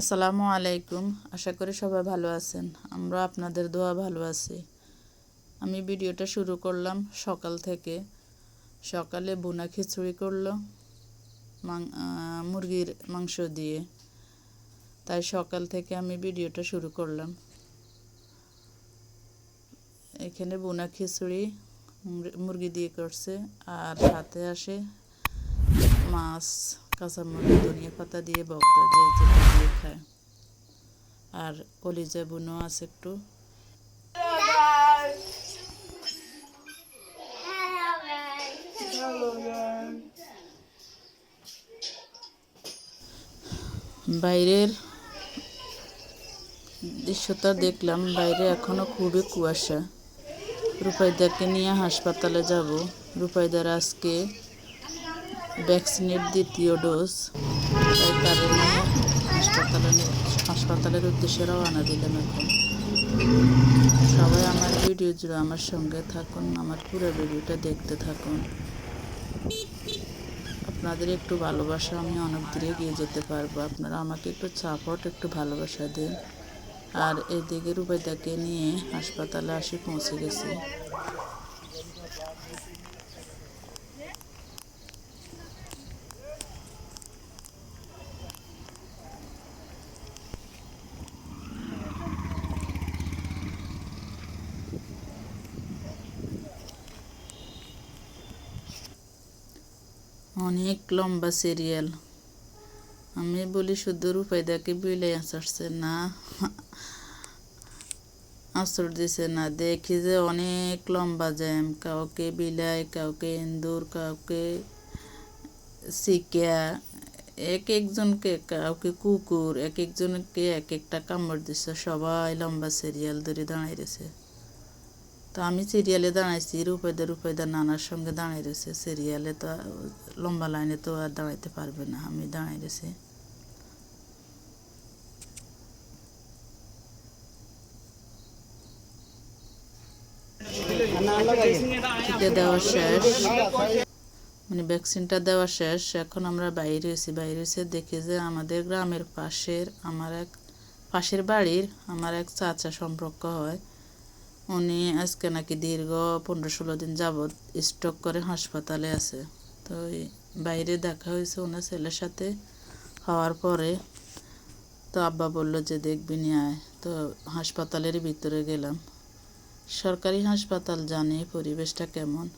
আসসালামু আলাইকুম। আশা করি সবাই ভালো আছেন। আমরা আপনাদের দোয়া ভালো আছি। আমি ভিডিওটা শুরু করলাম সকাল থেকে। সকালে বোনা খিচুড়ি করল মুরগির মাংস দিয়ে। তাই সকাল থেকে আমি ভিডিওটা শুরু করলাম। এখানে বোনা খিচুড়ি মুরগি দিয়ে করছে, আর সাথে আসে মাছ। কাঁচামরিচ ধনিয়া পাতা দিয়ে বক্তা যে যেটা দিয়ে খায়। আর কলিজা বুনো আছে একটু। বাইরের দৃশ্যটা দেখলাম, বাইরে এখনও খুবই কুয়াশা। রূপাইদাকে নিয়ে হাসপাতালে যাব। রূপাইদার আজকে ভ্যাকসিনের দ্বিতীয় ডোজ। তাই তাদের নিয়ে হাসপাতালে হাসপাতালের উদ্দেশ্যে রওনা দিলাম এখন। সবাই আমার ভিডিও জুড়ে আমার সঙ্গে থাকুন, আমার পুরো ভিডিওটা দেখতে থাকুন। আপনাদের একটু ভালোবাসা আমি অনেক দূরে গিয়ে যেতে পারব। আপনারা আমাকে একটু সাপোর্ট একটু ভালোবাসা দিন। আর এদিকে রুবাইদাকে নিয়ে হাসপাতালে আসি, পৌঁছে গেছি। অনেক লম্বা সিরিয়াল আমি বলি শুধু রূপাইদাকে বিলে আসছে না। আসর দিছে না। দেখি যে অনেক লম্বা জ্যাম। কাউকে বিলাই, কাউকে ইন্দুর, কাউকে শিকা। এক একজনকে, কাউকে কুকুর, এক একজনকে এক একটা কামড় দিচ্ছে সবাই লম্বা সিরিয়াল ধরে দাঁড়াই রয়েছে তো আমি সিরিয়ালে দাঁড়াইছি রূপাইদা রূপাইদা নানার সঙ্গে দাঁড়াই রয়েছে। সিরিয়ালে তো লম্বা লাইনে তো আর দাঁড়াইতে পারবে না, আমি দাঁড়াই রয়েছি। টিকা দেওয়া শেষ। মানে ভ্যাকসিনটা দেওয়া শেষ, এখন আমরা বাইরে এসেছি বাইরে এসে দেখি যে আমাদের গ্রামের পাশের, আমার এক, পাশের বাড়ির আমার এক চাচা সম্পর্ক হয়। উনি আজকে নাকি দীর্ঘ পনেরো ষোলো দিন যাবৎ স্টক করে হাসপাতালে আছে। তো বাইরে দেখা হয়েছে ওনার ছেলের সাথে। হওয়ার পরে তো আব্বা বলল যে, দেখবি নিয়ে আয়। তো হাসপাতালের ভিতরে গেলাম। সরকারি হাসপাতাল জানে পরিবেশটা কেমন।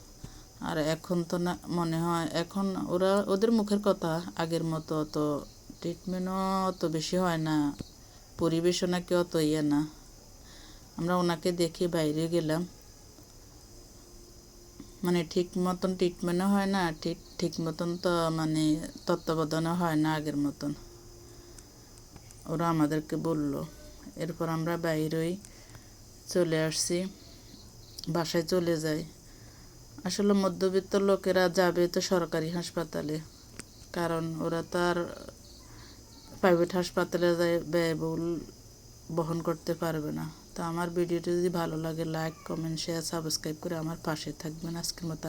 আর এখন তো না, মনে হয় এখন ওরা, ওদের মুখের কথা আগের মতো অত ট্রিটমেন্টও অত বেশি হয় না। পরিবেশও নাকি অত ইয়ে না। আমরা ওনাকে দেখে বাইরে গেলাম। মানে ঠিক মতন ট্রিটমেন্টও হয় না, ঠিক ঠিক মতন তো মানে তত্ত্বাবধানও হয় না আগের মতন। ওরা আমাদেরকে বলল, এরপর আমরা বাইরেই চলে আসছি, বাসায় চলে যাই। আসলে মধ্যবিত্ত লোকেরা যাবে তো সরকারি হাসপাতালে, কারণ ওরা তো আর প্রাইভেট হাসপাতালে যায় ব্যয়বহুল বহন করতে পারবে না। তো আমার ভিডিওটি যদি ভালো লাগে লাইক কমেন্ট শেয়ার সাবস্ক্রাইব করে আমার পাশে থাকবেন। আজকের মতো